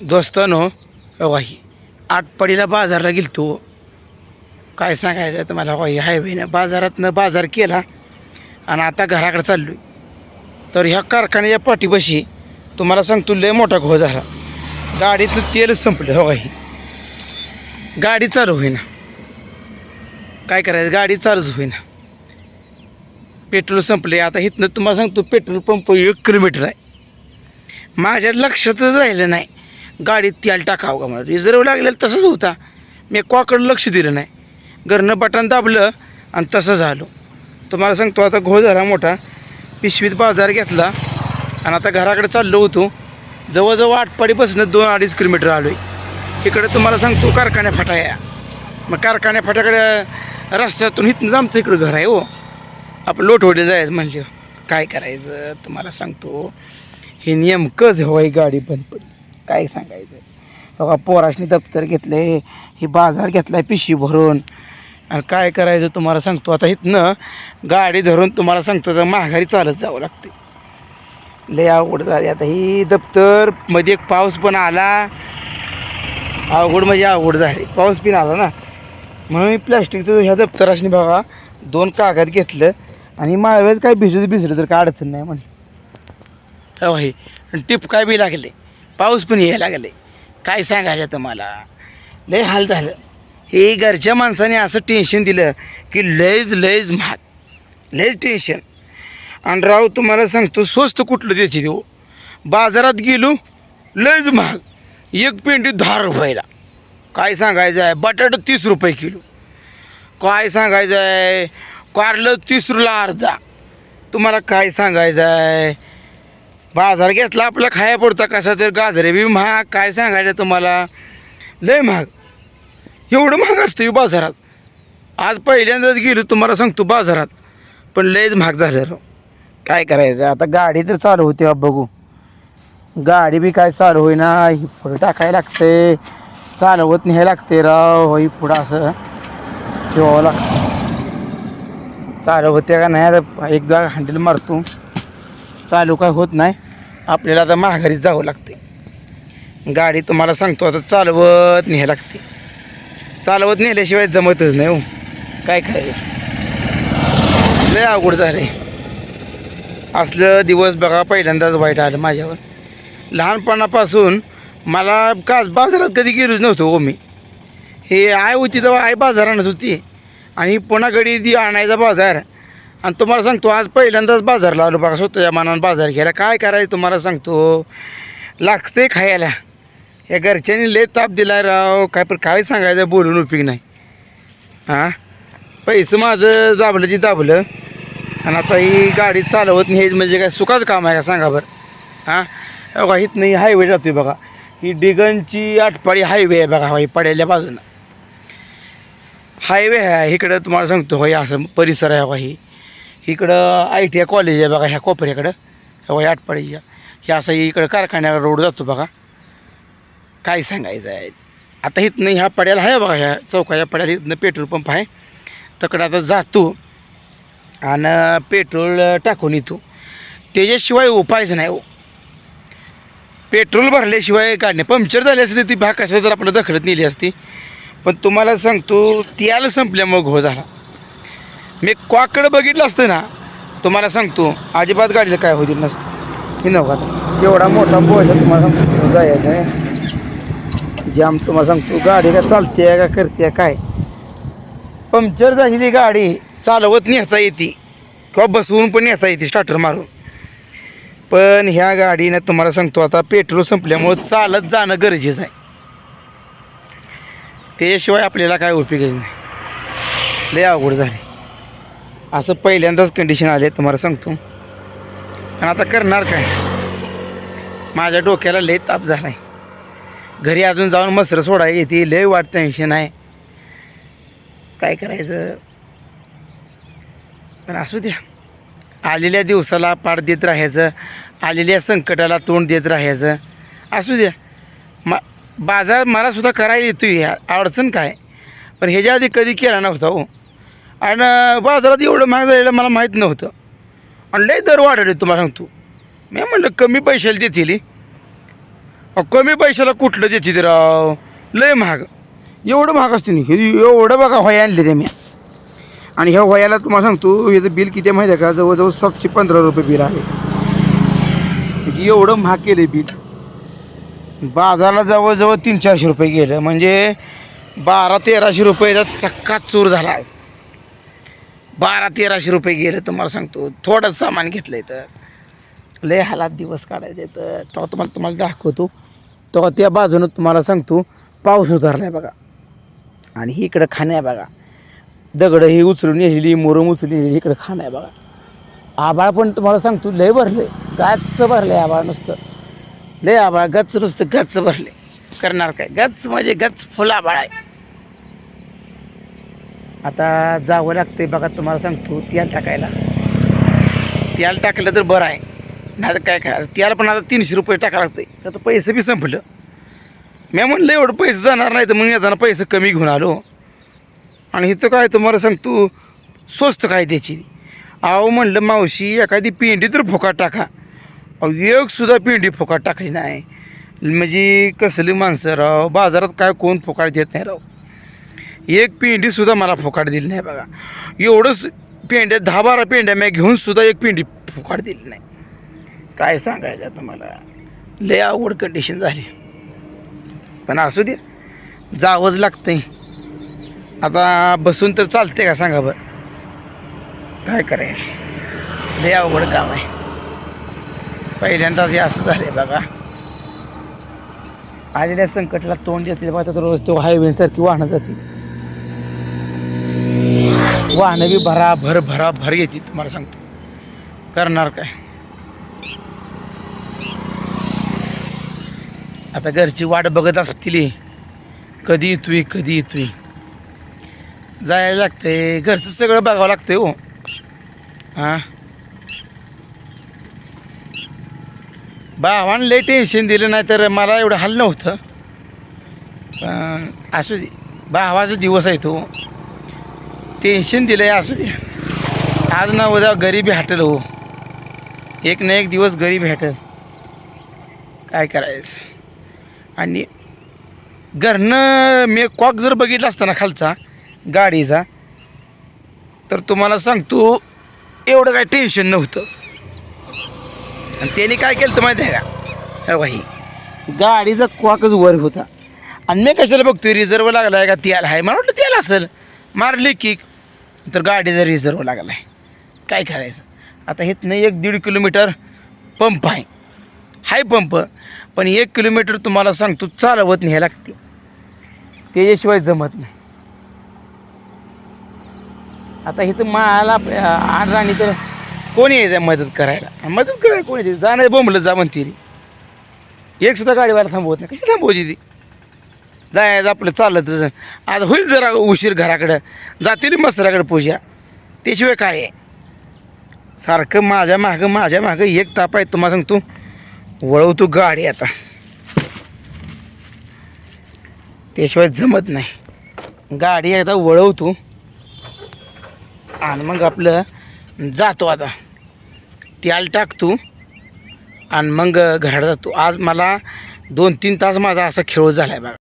दोस्तानो हो. वाही आटपाडीला बाजारला गेलतो. काय सांगायचं आहे तुम्हाला वाही हायवेनं बाजारातनं बाजार केला आणि आता घराकडे चाललो आहे तर ह्या कारखान्याच्या पाठीपाशी तुम्हाला सांगतो लय मोठा घो झाला. गाडीतलं तेलच संपलं हो वाही गाडी चालू होईना. काय करायचं? गाडी चालूच होईना. पेट्रोल संपले आता इथनं तुम्हाला सांगतो पेट्रोल पंप एक किलोमीटर आहे. माझ्या लक्षातच राहिलं नाही. गाडीत त्याला टाकावं का मला रिझर्व लागलेलं तसंच होता. मी कॉकडं लक्ष दिलं नाही. घरनं बटन दाबलं आणि तसं झालो. तुम्हाला सांगतो आता घो झाला मोठा. पिशवीत बाजार घेतला आणि आता घराकडे चाललो होतो. जवळजवळ आठपाडीपासून दोन अडीच किलोमीटर आलो आहे इकडं तुम्हाला सांगतो कारखान्या फाटाया मग कारखान्या फाट्याकडे रस्त्यातून इथून आमचं इकडं घर आहे हो. आपण लोटवडे जायचं म्हणजे काय करायचं? तुम्हाला सांगतो. हे नेमकंच हवाई गाडी बंद पडली. काय सांगायचं बघा पोराशनी दप्तर घेतले ही बाजार घेतलाय पिशवी भरून. आणि काय करायचं तुम्हाला सांगतो. आता इथनं गाडी धरून तुम्हाला सांगतो तर माघारी चालत जावं लागते लय अवघड झाली आता ही दप्तरमध्ये एक पाऊस पण आला. अवघड म्हणजे अवघड झाली पाऊस पण आला ना. म्हणून मी प्लॅस्टिकचं ह्या दप्तराशनी बघा दोन कागद घेतलं. आणि माळवेच काय भिजत भिजलं तर काय अडचण नाही म्हणजे हो हे. आणि टिप काय बी लागले. पाऊस पण यायला लागले. काय सांगायचं तुम्हाला? लय हाल झालं. हे घरच्या माणसाने असं टेन्शन दिलं की लयच लयच महाग. लयच टेन्शन आणि राव तुम्हाला सांगतो स्वस्त कुठलं त्याची देऊ? बाजारात गेलो लयच महाग. एक पेंडी दहा रुपयाला. काय सांगायचं आहे? बटाटा तीस रुपये किलो. काय सांगायचं आहे? कारलं तीस रुला अर्धा. तुम्हाला काय सांगायचं आहे? बाजार घेतला आपला खाया पडता कसा तर गाजरे बी महाग काय सांगायचं तुम्हाला? लय महाग. एवढं महाग असतं बाजारात. आज पहिल्यांदाच गेलो तुम्हाला सांगतो बाजारात. पण लयच महाग झालं राव. काय करायचं? आता गाडी तर चालू होती बघू. गाडी बी काय चालू होईना ही पुढं टाकायला लागते. चालवत न्याय लागते राव ही पुढं असं. ठेवावं लागतं. चालवते का नाही आता एकदा हँडल मारतो. चालू काय होत नाही. आपल्याला आता माघारीच जावं लागते गाडी तुम्हाला सांगतो आता चालवत न्याय लागते. चालवत नेल्याशिवाय जमतच नाही हो. काय करायचं? लय अवघड झाले असलं दिवस बघा पहिल्यांदाच वाईट आलं माझ्यावर. लहानपणापासून मला का बाजारात कधी गेलोच नव्हतो हो मी. हे आय होती तेव्हा बाजार बाजारानच होती. आणि पुन्हा गडी ती आणायचा बाजार. आणि तुम्हाला सांगतो आज पहिल्यांदाच बाजारला आलो बघा स्वतःच्या मनानं बाजार घ्यायला. काय करायचं तुम्हाला सांगतो? लागते खायला. या घरच्यांनी लय ताप दिला राव. काय पण काय सांगायचं बोलून उपयोग नाही. हां? पैसं माझं दाबलं ती दाबलं. आणि आता ही गाडी चालवत नाही म्हणजे काय सुखाचं काम आहे का सांगा बरं? हां? बघा इथनं नाही हायवे जातोय बघा. ही डिगनची आटपाडी हायवे आहे बघा ही पड्याल्या बाजूनं. हायवे आहे इकडं तुम्हाला सांगतो हो हे असं परिसर आहे बघा ही. इकडं आय टी आय कॉलेज आहे बघा ह्या कोपऱ्याकडं. ह्या आटपाडीच्या हे असं इकडं कारखान्याला रोड जातो बघा. काय सांगायचं आहे? आता इथनं ह्या पड्याला आहे बघा ह्या चौका या पड्याला. इथनं पेट्रोल पंप आहे. तकडं आता जातो आणि पेट्रोल टाकून येतो. त्याच्याशिवाय उपायच नाही हो. पेट्रोल भरल्याशिवाय काढणे पंक्चर झाली असते ती भाग कसं जर आपलं दखलत नेली असती. पण तुम्हाला सांगतो त्याला संपल्यामुळं घो झाला. मी क्वाकडं बघितलं असतं ना तुम्हाला सांगतो अजिबात गाडीला काय होईल नसतं. हे नव्हता. एवढा मोठा बोजा तुम्हाला सांगतो जायचं आहे. जाम तुम्हाला सांगतो गाडी का चालते का करते काय? पंक्चर झालेली गाडी चालवत नेता येते. किंवा बसवून पण नेता येते स्टार्टर मारून. पण ह्या गाडीनं तुम्हाला सांगतो आता पेट्रोल संपल्यामुळं चालत जाणं गरजेचं आहे. त्याशिवाय आपल्याला काय उपयोगच नाही. लय अवघड झाली असं पहिल्यांदाच कंडिशन आले तुम्हाला सांगतो. आणि आता करणार काय? माझ्या डोक्याला लय ताप झाला आहे घरी अजून जाऊन मसरं सोडाय येते लय वाट टेन्शन आहे. काय करायचं? पण असू द्या. आलेल्या दिवसाला पाठ देत राहायचं आलेल्या संकटाला तोंड देत राहायचं. असू द्या. मा बाजार मलासुद्धा करायला येतो ह्या अडचण काय? पण ह्याच्या आधी कधी केला नव्हता हो. आणि बाजारात एवढं महाग झालेलं मला माहीत नव्हतं. आणि लय दर वाढले तुम्हाला सांगतो. मी म्हणलं कमी पैशाला देतील अहो, कमी पैशाला कुठलं देते ते राव? लय महाग. एवढं महाग असते नाही हे एवढं बघा होया आणले ते मी. आणि ह्या वयाला तुम्हाला सांगतो याचं बिल किती आहे माहिती आहे का? जवळजवळ सातशे पंधरा रुपये बिल आहे. एवढं महाग केलं बिल. बाजारला जवळजवळ तीन चारशे रुपये गेलं. म्हणजे बारा तेराशे रुपयाचा चक्का चूर झाला आहे बारा तेराशे रुपये गेले तुम्हाला सांगतो थोडं सामान घेतलं तर. लय हालात दिवस काढायचे तर. तेव्हा तुम्हाला तुम्हाला दाखवतो. तेव्हा त्या बाजूनं तुम्हाला सांगतो पाऊस उतरला आहे बघा. आणि ही इकडं खाणं आहे बघा. दगडं ही उचलून नेलेली मोरम उचलून नेलेली इकडं खाणं आहे बघा. आबाळ पण तुम्हाला सांगतो लय भरले गच्च आहे आबाळ नुसतं. लय आबाळ गच्च नुसतं गच्च भरले करणार काय? गच्च म्हणजे गच्च फुल आबाळ आहे. आता जावं लागतंय बघा तुम्हाला सांगतो तेल टाकायला. तेल टाकलं तर बरं आहे. नाही तर काय काय त्याला पण आता तीनशे रुपये टाकायला लागतंय. आता पैसे बी संपलं. मी म्हणलं एवढं पैसे जाणार नाही तर मग येताना पैसे कमी घेऊन आलो. आणि इथं काय तुम्हाला सांगतो स्वस्त काय त्याची? अहो म्हणलं मावशी एखादी पेंडी तर फुकाट टाका. अहो एकसुद्धा पेंडी फुकाट टाकली नाही. म्हणजे कसली माणसं राव? बाजारात काय कोण फुकाट देत नाही राव? एक पेंडीसुद्धा मला फुकाट दिली नाही बघा. एवढंच पेंड्या दहा बारा पेंड्या मी घेऊन सुद्धा एक पेंडी फुकाट दिली नाही. काय सांगायचं आता मला? लय अवघड कंडिशन झाली. पण असू दे जावंच लागतंय. आता बसून तर चालते का सांगा बरं? काय करायचं? लय अवघड काम आहे. पहिल्यांदाच हे असं झालं बघा. आलेल्या संकटाला तोंड देतील बघा तर रोज तो हायवेसारखी वाहनं जातील. वाहनं बी भरा भर भरा भर येते तुम्हाला सांगतो. करणार काय? आता घरची वाट बघत असतील. कधी येतोय कधी येतोय. जायला लागतंय. घरचं सगळं बघावं लागतंय हो. हां? भावानं लय टेन्शन दिलं नाही तर मला एवढं हल्लं नव्हतं. असू दे. भावाचा दिवस आहे तो. टेन्शन दिलं आहे असू दे. आज ना उद्या गरीबी हटल हो. एक ना एक दिवस गरीब हटल काय करायचं? आणि घरनं मी कॉक जर बघितला असता ना खालचा गाडीचा तर तुम्हाला सांगतो एवढं काय टेन्शन नव्हतं. आणि त्याने काय केलं तर माहिती आहे का? हे बाई गाडीचा कॉकच वर होता. आणि मी कशाला बघतोय? रिझर्व लागला आहे का? त्याला आहे. मला वाटलं त्याला असेल. मारली किक तर गाडीचा रिझर्व लागला. आहे काय करायचं? आता हेतनं एक दीड किलोमीटर पंप आहे. हाय पंप पण एक किलोमीटर तुम्हाला सांगतो चालवत न्याय लागते. त्याच्याशिवाय जमत नाही. आता इथं मला आठ राणी तर कोणी यायचं मदत करायला? मदत करायला कोणी जाणार बोंबलं जा म्हणते रे एक सुद्धा गाडीवाला थांबवत नाही. कशी थांबवायची ती? जायचं आपलं चाललं तसं. आज होईल जरा उशीर घराकडं. जातील मस्तराकडं पूजा. त्याशिवाय काय आहे? सारखं माझ्या मागं माझ्या मागं एक ताप आहे. तुम्हाला सांगतो वळवतो गाडी आता. त्याशिवाय जमत नाही. गाडी आता वळवतो. आणि मग आपलं जातो आता. त्याला टाकतो. आणि मग घरात जातो. आज मला दोन तीन तास माझा असा खेळ झाला आहे बघा.